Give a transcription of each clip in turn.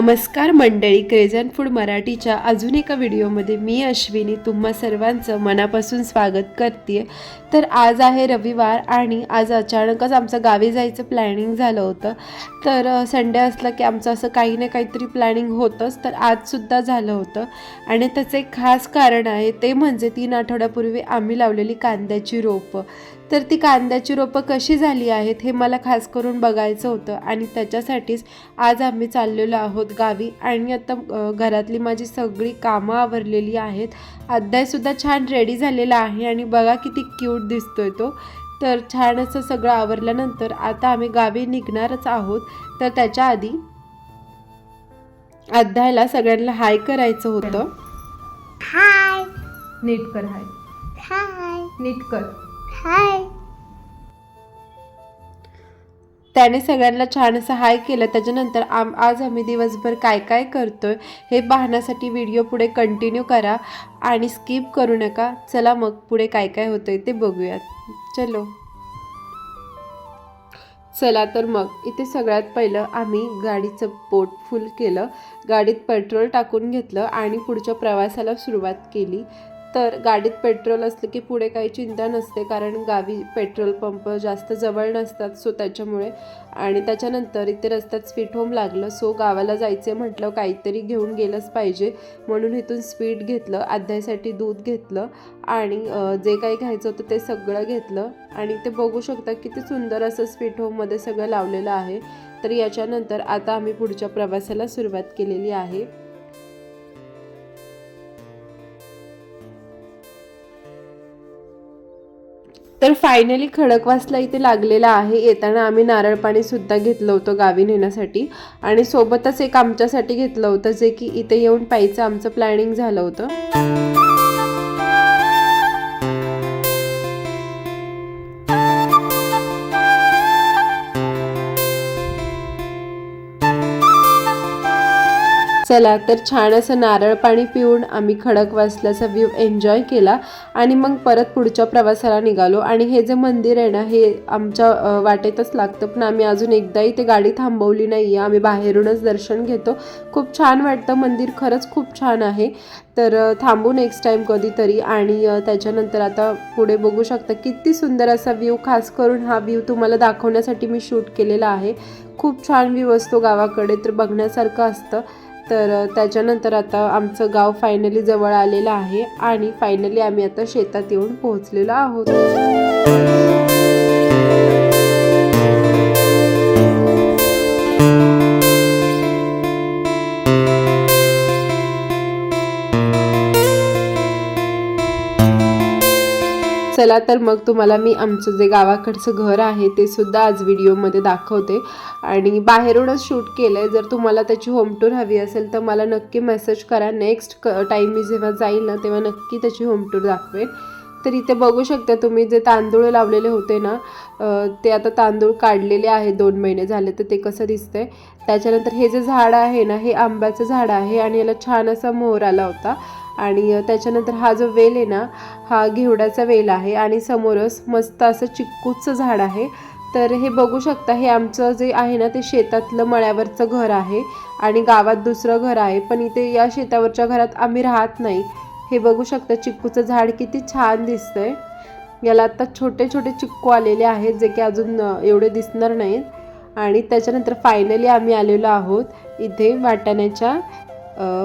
नमस्कार मंडळी क्रेझन फूड मराठीच्या अजून एका व्हिडिओमध्ये मी अश्विनी. तुम्हा सर्वांचं मनापासून स्वागत करते तर आज आहे रविवार आणि आज अचानकच आमचं गावी जायचं प्लॅनिंग झालं होतं. तर संडे असलं की आमचं असं काही ना काहीतरी प्लॅनिंग होतंच. तर आजसुद्धा झालं होतं. आणि त्याचं एक खास कारण आहे ते म्हणजे तीन आठवड्यापूर्वी आम्ही लावलेली कांद्याची रोपं. तर ती कांद्याची रोपं कशी झाली आहेत हे मला खास करून बघायचं होतं आणि त्याच्यासाठीच आज आम्ही चाललेलो आहोत गावी. आणि आता घरातली माझी सगळी कामं आवरलेली आहेत. अध्यायसुद्धा छान रेडी झालेला आहे आणि बघा किती क्यूट दिसतोय तो. तर छान असं सगळं आवरल्यानंतर आता आम्ही गावी निघणारच आहोत. तर त्याच्या आधी अध्यायला सगळ्यांना हाय करायचं होतं. हाय नीट कर हाय हाय नीट कर. हाय. त्याने सगळ्यांना छान असं हाय केलं. त्याच्यानंतर आम आज आम्ही दिवसभर काय काय करतोय हे पाहण्यासाठी व्हिडिओ पुढे कंटिन्यू करा आणि स्किप करू नका. चला मग पुढे काय काय होतंय ते बघूयात. चलो. चला तर मग इथे सगळ्यात पहिलं आम्ही गाडीचं पोट फुल केलं. गाडीत पेट्रोल टाकून घेतलं आणि पुढच्या प्रवासाला सुरुवात केली. तर गाडीत पेट्रोल असलं की पुढे काही चिंता नसते कारण गावी पेट्रोल पंप जास्त जवळ नसतात सो त्याच्यामुळे. आणि त्याच्यानंतर इथे रस्त्यात स्वीट होम लागलं सो गावाला जायचं म्हटलं काहीतरी घेऊन गेलंच पाहिजे. म्हणून इथून स्वीट घेतलं अध्यायसाठी दूध घेतलं आणि जे काही घ्यायचं होतं ते सगळं घेतलं. आणि ते बघू शकता किती सुंदर असं स्वीट होममध्ये सगळं लावलेलं आहे. तर याच्यानंतर आता आम्ही पुढच्या प्रवासाला सुरुवात केलेली आहे. तर फायनली खडकवासला इथे लागलेला आहे. येताना आम्ही नारळ पाणी सुद्धा घेतलं होतं गावी नेण्यासाठी. आणि सोबतच एक आमच्यासाठी घेतलं होतं जे की इथे येऊन प्यायचं आमचं प्लॅनिंग झालं होतं. चला तर छान असं नारळ पाणी पिऊन आम्ही खडकवासल्याचा व्ह्यू एन्जॉय केला आणि मग परत पुढच्या प्रवासाला निघालो. आणि हे जे मंदिर आहे ना हे आमच्या वाटेतच लागतं. पण आम्ही अजून एकदाही ते गाडी थांबवली नाही आहे आम्ही बाहेरूनच दर्शन घेतो. खूप छान वाटतं. मंदिर खरंच खूप छान आहे. तर थांबू नेक्स्ट टाईम कधीतरी. आणि त्याच्यानंतर आता पुढे बघू शकता किती सुंदर असा व्ह्यू खास करून हा व्ह्यू तुम्हाला दाखवण्यासाठी मी शूट केलेला आहे. खूप छान व्ह्यू असतो गावाकडे. तर बघण्यासारखं असतं. तर त्याच्यानंतर आता आमचं गाव फायनली जवळ आलेलं आहे आणि फायनली आम्ही आता शेतात येऊन पोहोचलेलो आहोत. चला तर मग तुम्हाला मी आमचं जे गावाकडचं घर आहे ते सुद्धा आज व्हिडिओमध्ये दाखवते. आणि बाहेरूनच शूट केलं आहे जर तुम्हाला त्याची होम टूर हवी असेल तर मला नक्की मेसेज करा. नेक्स्ट क टाईम मी जेव्हा जाईल ना तेव्हा नक्की त्याची होम टूर दाखवेन. तर इथे बघू शकता तुम्ही जे तांदूळ लावलेले होते ना ते आता तांदूळ काढलेले आहे दोन महिने झाले तर ते कसं दिसतंय? त्याच्यानंतर हे जे झाड आहे ना हे आंब्याचं झाड आहे आणि याला छान असा मोहर आला होता. आणि त्याच्यानंतर हा जो वेल आहे ना हा घेवड्याचा वेल आहे आणि समोरच मस्त असं चिक्कूचं झाड आहे. तर हे बघू शकता हे आमचं जे आहे ना ते शेतातलं मळ्यावरचं घर आहे आणि गावात दुसरं घर आहे. पण इथे या शेतावरच्या घरात आम्ही राहत नाही. हे बघू शकता चिक्कूचं झाड किती छान दिसतंय. याला आता छोटे छोटे चिक्कू आलेले आहेत जे की अजून एवढे दिसणार नाहीत. आणि त्याच्यानंतर फायनली आम्ही आलेलो आहोत इथे वाटाण्याच्या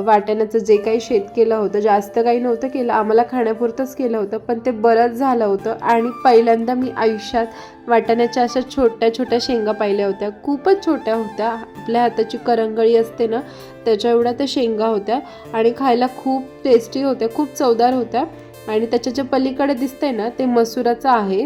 वाटाण्याचं जे काही शेत केलं होतं जास्त काही नव्हतं केलं आम्हाला खाण्यापुरतंच केलं होतं पण ते बरंच झालं होतं. आणि पहिल्यांदा मी आयुष्यात वाटाण्याच्या अशा छोट्या छोट्या शेंगा पाहिल्या होत्या. खूपच छोट्या होत्या. आपल्या हाताची करंगळी असते ना त्याच्या एवढ्या त्या शेंगा होत्या आणि खायला खूप टेस्टी होत्या खूप चवदार होत्या. आणि त्याच्या जे पलीकडे दिसतंय ना ते मसुराचं आहे.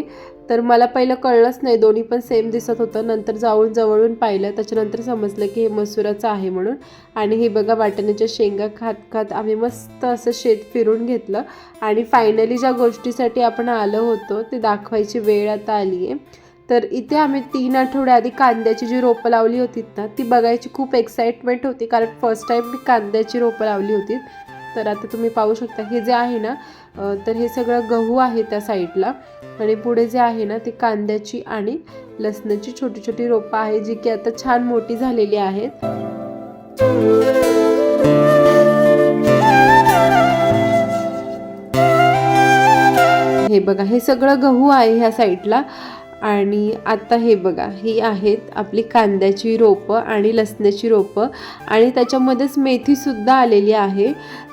तर मला पहिलं कळलंच नाही दोन्ही पण सेम दिसत होतं. नंतर जाऊन जवळून पाहिलं त्याच्यानंतर समजलं की हे मसुराचं आहे म्हणून. आणि हे बघा वाटण्याच्या शेंगा खात खात आम्ही मस्त असं शेत फिरून घेतलं. आणि फायनली ज्या गोष्टीसाठी आपण आलो होतो ते दाखवायची वेळ आता आली आहे तर इथे आम्ही तीन आठवड्या आधी कांद्याची जी रोपं लावली होती ना ती बघायची खूप एक्साइटमेंट होती. कारण फर्स्ट टाईम मी कांद्याची रोपं लावली होती. तर आता तुम्ही पाहू शकता हे जे आहे ना तर हे सगळं गहू आहे त्या साईडला आणि पुढे जे आहे ना ते कांद्याची आणि लसणाची छोटी छोटी रोपं आहे जी की आता छान मोठी झालेली आहेत. हे बघा हे सगळं गहू आहे ह्या साईडला आणि आता हे बघा ही आहेत आपली कांद्याची रोपं आणि लसणाची रोपं. आणि त्याच्यामध्येच मेथीसुद्धा आलेली आहे.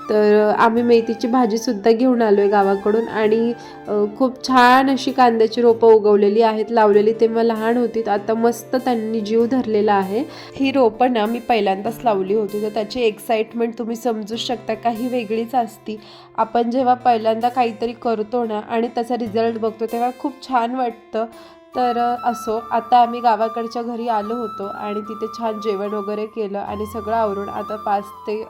तर आम्ही मेथीची भाजीसुद्धा घेऊन आलो आहे गावाकडून. आणि खूप छान अशी कांद्याची रोपं उगवलेली आहेत. लावलेली तेव्हा लहान होती. तर आता मस्त त्यांनी जीव धरलेला आहे. ही रोपं ना मी पहिल्यांदाच लावली होती. तर त्याची एक्साइटमेंट तुम्ही समजू शकता. काही वेगळीच असती. आपण जेव्हा पहिल्यांदा काहीतरी करतो ना आणि त्याचा रिझल्ट बघतो तेव्हा खूप छान वाटतं. तर असो आता आम्ही गावाकडच्या घरी आलो होतो आणि तिथे छान जेवण वगैरे केलं आणि सगळं आवरून आता पाच ते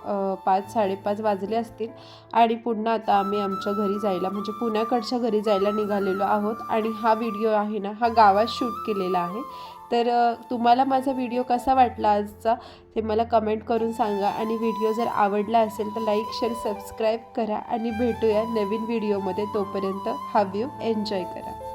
पाच साडेपाच वाजले असतील आणि पुन्हा आता आम्ही आमच्या घरी जायला म्हणजे पुण्याकडच्या घरी जायला निघालेलो आहोत आणि हा व्हिडिओ आहे ना हा गावात शूट केलेला आहे. तर तुम्हाला माझा व्हिडिओ कसा वाटला आजचा ते मला कमेंट करून सांगा आणि व्हिडिओ जर आवडला असेल तर लाईक शेअर सबस्क्राईब करा आणि भेटूया नवीन व्हिडिओमध्ये तोपर्यंत हा व्ह्यू एन्जॉय करा.